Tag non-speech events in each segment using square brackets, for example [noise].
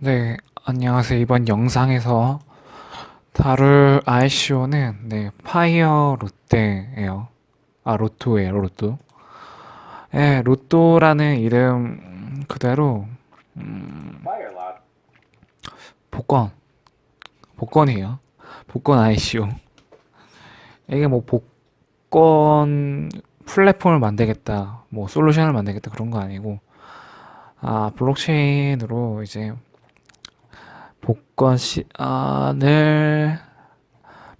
네, 안녕하세요. 이번 영상에서 다룰 ICO는 네, 파이어 롯데예요. 아, 로또예요, 로또. 네, 로또라는 이름 그대로 음. 복권, 복권이에요. 복권 ICO. 이게 뭐 복권 플랫폼을 만들겠다, 뭐 솔루션을 만들겠다 그런 거 아니고, 아, 블록체인으로 이제 복권 시안을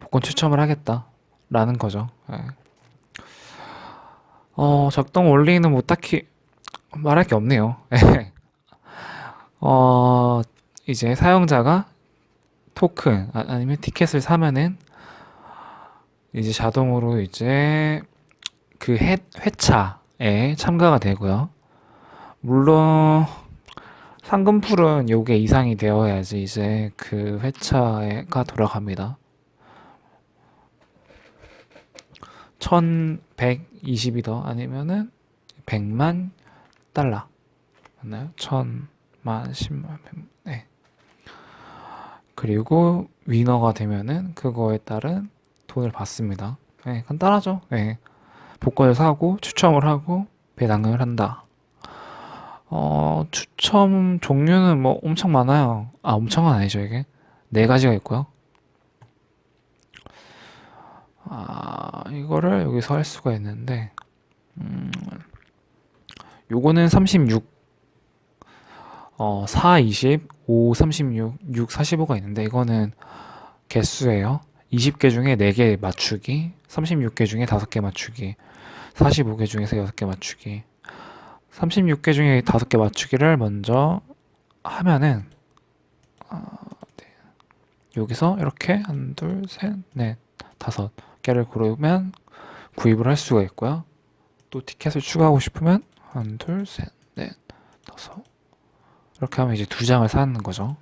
복권 추첨을 하겠다라는 거죠. 예. 어, 작동 원리는 뭐 딱히 말할 게 없네요. 예. 어, 이제 사용자가 토큰 아, 아니면 티켓을 사면은 이제 자동으로 이제 그 회, 회차에 참가가 되고요. 물론 상금풀은 요게 이상이 되어야지 이제 그 회차가 돌아갑니다. 1120이더 아니면은 100만 달러. 맞나요? 1000만, 10만, 100만. 네. 그리고 위너가 되면은 그거에 따른 돈을 받습니다. 네, 간단하죠. 네. 복권을 사고 추첨을 하고 배당을 한다. 어, 추첨 종류는 뭐 엄청 많아요. 아, 엄청은 아니죠, 이게. 네 가지가 있고요. 아, 이거를 여기서 할 수가 있는데, 음, 요거는 36, 어, 4, 20, 5, 36, 6, 45가 있는데, 이거는 개수예요. 20개 중에 4개 맞추기, 36개 중에 5개 맞추기, 45개 중에서 6개 맞추기. 36개 중에 5개 맞추기를 먼저 하면은 어, 네. 여기서 이렇게 한, 둘, 셋, 넷, 다섯 개를 고르면 구입을 할 수가 있고요. 또 티켓을 추가하고 싶으면 한, 둘, 셋, 넷, 다섯 이렇게 하면 이제 두 장을 사는 거죠.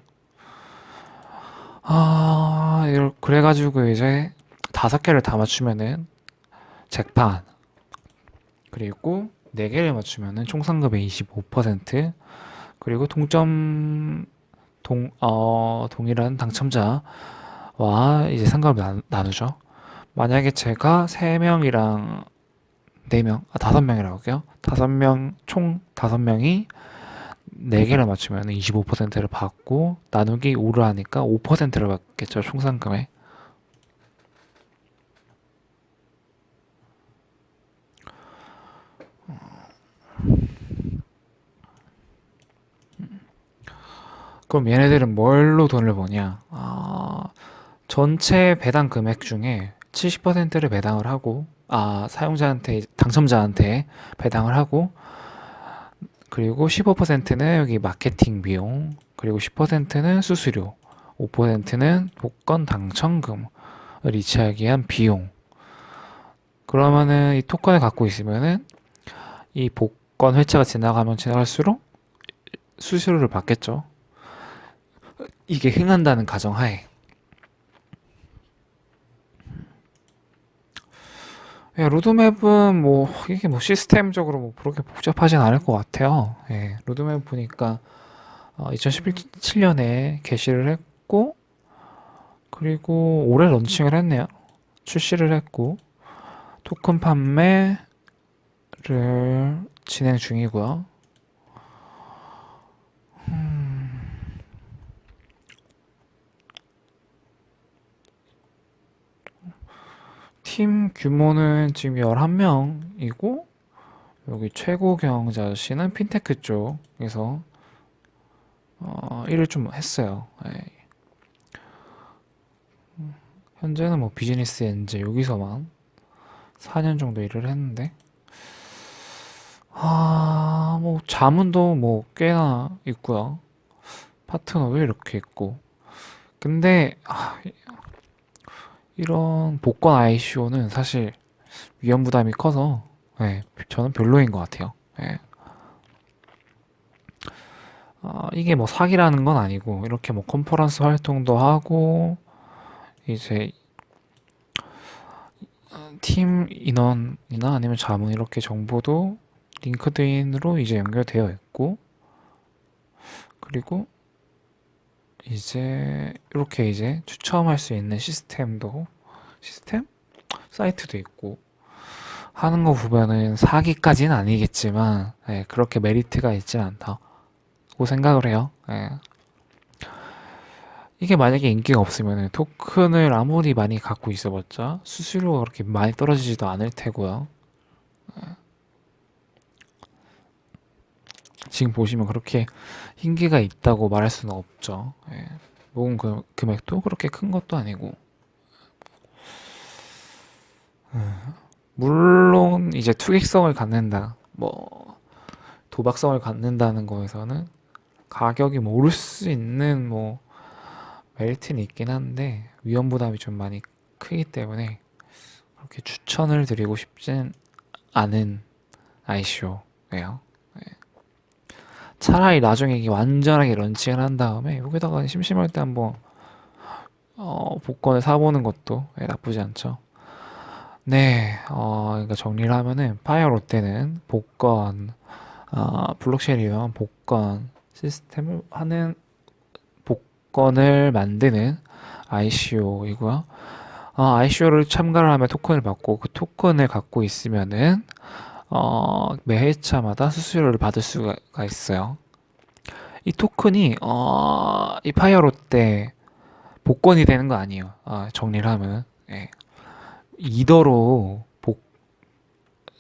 아, 그래가지고 이제 다섯 개를 다 맞추면은 잭판 그리고 4개를 맞추면은 총 상금의 25% 그리고 동점 동, 어, 동일한 당첨자와 이제 상금을 나, 나누죠. 만약에 제가 3명이랑 4명, 아, 5명이라고 할게요. 5명, 총 5명이 4개를 맞추면 25%를 받고 나누기 5를 하니까 5%를 받겠죠. 총 상금에. 그럼 얘네들은 뭘로 돈을 버냐? 아, 전체 배당 금액 중에 70%를 배당을 하고, 아, 사용자한테, 당첨자한테 배당을 하고, 그리고 15%는 여기 마케팅 비용, 그리고 10%는 수수료, 5%는 복권 당첨금을 이체하기 위한 비용. 그러면은 이 토큰을 갖고 있으면은 이 복권 회차가 지나가면 지나갈수록 수수료를 받겠죠. 이게 흥한다는 가정하에 예, 로드맵은 뭐 이게 뭐 시스템적으로 뭐 그렇게 복잡하진 않을 것 같아요. 예, 로드맵 보니까 어, 2017년에 게시를 했고 그리고 올해 런칭을 했네요. 출시를 했고 토큰 판매를 진행 중이고요. 팀 규모는 지금 11명이고 여기 최고 경영자 씨는 핀테크 쪽에서 어, 일을 좀 했어요. 예. 음, 현재는 뭐 비즈니스 엔제 여기서만 4년 정도 일을 했는데 아, 뭐 자문도 뭐 꽤나 있고요. 파트너도 이렇게 있고. 근데 아, 이런 복권 ICO는 사실 위험 부담이 커서 예, 저는 별로인 것 같아요. 예. 아, 이게 뭐 사기라는 건 아니고 이렇게 뭐 컨퍼런스 활동도 하고 이제 팀 인원이나 아니면 자문 이렇게 정보도 링크드인으로 이제 연결되어 있고 그리고 이제 이렇게 이제 추첨할 수 있는 시스템도 시스템? 사이트도 있고 하는 거 보면은 사기까지는 아니겠지만 예, 그렇게 메리트가 있진 않다고 생각을 해요. 예. 이게 만약에 인기가 없으면은 토큰을 아무리 많이 갖고 있어봤자 수수료가 그렇게 많이 떨어지지도 않을 테고요. 예. 지금 보시면 그렇게 인기가 있다고 말할 수는 없죠. 예. 모금 금- 금액도 그렇게 큰 것도 아니고. 물론 이제 투객성을 갖는다, 뭐 도박성을 갖는다는 거에서는 가격이 뭐 오를 수 있는 뭐 메리트는 있긴 한데 위험 부담이 좀 많이 크기 때문에 그렇게 추천을 드리고 싶진 않은 ICO예요. 차라리 나중에 이게 완전하게 런칭을 한 다음에 여기다가 심심할 때 한번 어, 복권을 사보는 것도 예, 나쁘지 않죠. 네, 어, 그러니까 정리를 하면은 파이어 롯데는 복권, 어, 블록체인 이용 복권 시스템을 하는 복권을 만드는 ICO이고요. 어, ICO를 참가를 하면 토큰을 받고 그 토큰을 갖고 있으면은 어, 매 회차마다 수수료를 받을 수가 있어요. 이 토큰이 어, 이 파이어 롯데 복권이 되는 거 아니에요. 아, 정리를 하면 예. 이더로 복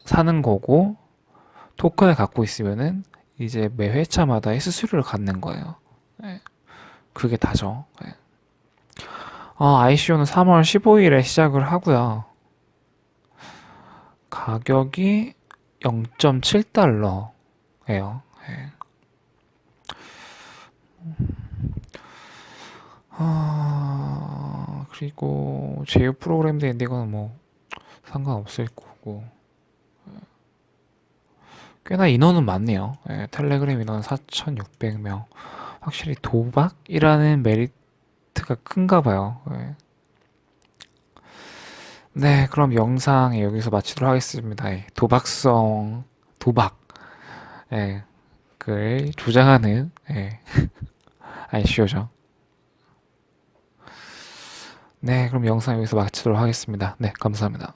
사는 거고 토큰을 갖고 있으면은 이제 매 회차마다의 수수료를 갖는 거예요. 예. 그게 다죠. 예. 어, ICO는 3월 15일에 시작을 하고요. 가격이 0.7달러예요. 예. 아, 그리고 제휴 프로그램도 이거는 뭐 상관없을 거고. 예. 꽤나 인원은 많네요. 예, 텔레그램 인원 4,600명. 확실히 도박이라는 메리트가 큰가 봐요. 예. 네, 그럼 영상 여기서 마치도록 하겠습니다. 예, 도박성, 도박, 예, 을 주장하는, 예, [laughs] ICO죠. 네, 그럼 영상 여기서 마치도록 하겠습니다. 네, 감사합니다.